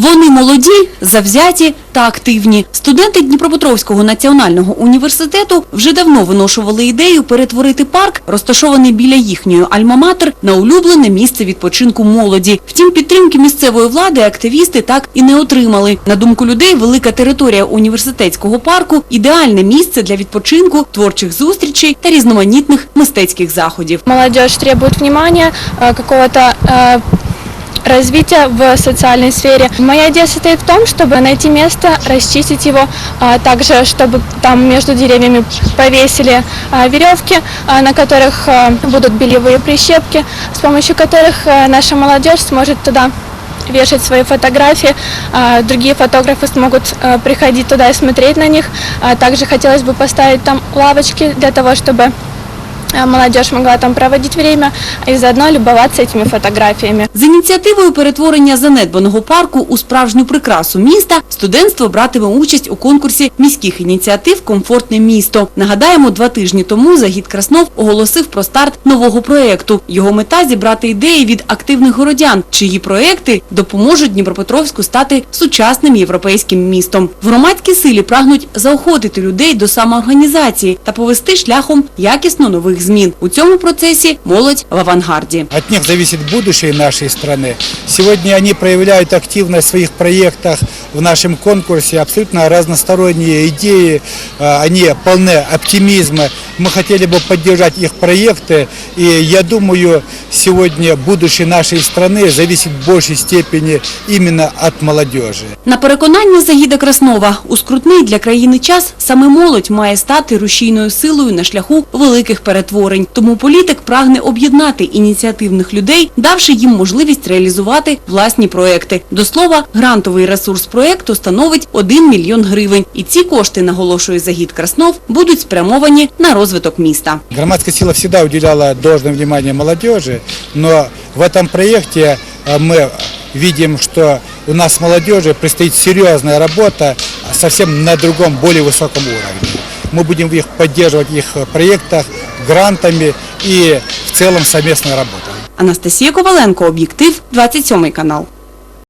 Вони молоді, завзяті та активні. Студенти Дніпропетровського національного університету вже давно виношували ідею перетворити парк, розташований біля їхньої альма-матер, на улюблене місце відпочинку молоді. Втім, підтримки місцевої влади активісти так і не отримали. На думку людей, велика територія університетського парку – ідеальне місце для відпочинку, творчих зустрічей та різноманітних мистецьких заходів. Молодежь требует внимания, э, какого-то э, развития в социальной сфере. Моя идея состоит в том, чтобы найти место, расчистить его, а также чтобы там между деревьями повесили а, веревки, а, на которых а, будут бельевые прищепки, с помощью которых а, наша молодежь сможет туда вешать свои фотографии, а, другие фотографы смогут а, приходить туда и смотреть на них. А Также хотелось бы поставить там лавочки для того, чтобы молодежь могла там проводить время и заодно любоваться этими фотографиями. З ініціативою перетворення занедбаного парку у справжню прикрасу міста студентство братиме участь у конкурсі міських ініціатив «Комфортне місто». Нагадаємо, два тижні тому Загід Краснов оголосив про старт нового проєкту. Його мета – зібрати ідеї від активних городян, чиї проєкти допоможуть Дніпропетровську стати сучасним європейським містом. В громадській силі прагнуть заохотити людей до самоорганізації та повести шляхом якісно нових змін. У цьому процесі молодь в авангарді. От них зависит будущее нашей страны. Сегодня они проявляют активность в своих проектах в нашем конкурсе, абсолютно разносторонние идеи, э, они полны оптимизма. Мы хотели бы поддержать их проекты, и я думаю, сегодня будущее нашей страны зависит в большей степени именно от молодежи. На переконання Загіда Краснова, у скрутний для країни час саме молодь має стати рушійною силою на шляху великих перетворень. Тому політик прагне об'єднати ініціативних людей, давши їм можливість реалізувати власні проекти. До слова, грантовий ресурс проекту становить 1 мільйон гривень. І ці кошти, наголошує Загід Краснов, будуть спрямовані на розвиток міста. Громадская сила всегда уделяла должное внимание молодежи, но в этом проекте э, мы видим, что у нас с молодежью предстоит серьезная работа совсем на другом, более высоком уровне. Мы будем их поддерживать в их проектах, грантами и в целом совместной работой. Анастасія Коваленко, об'єктив, 27 канал.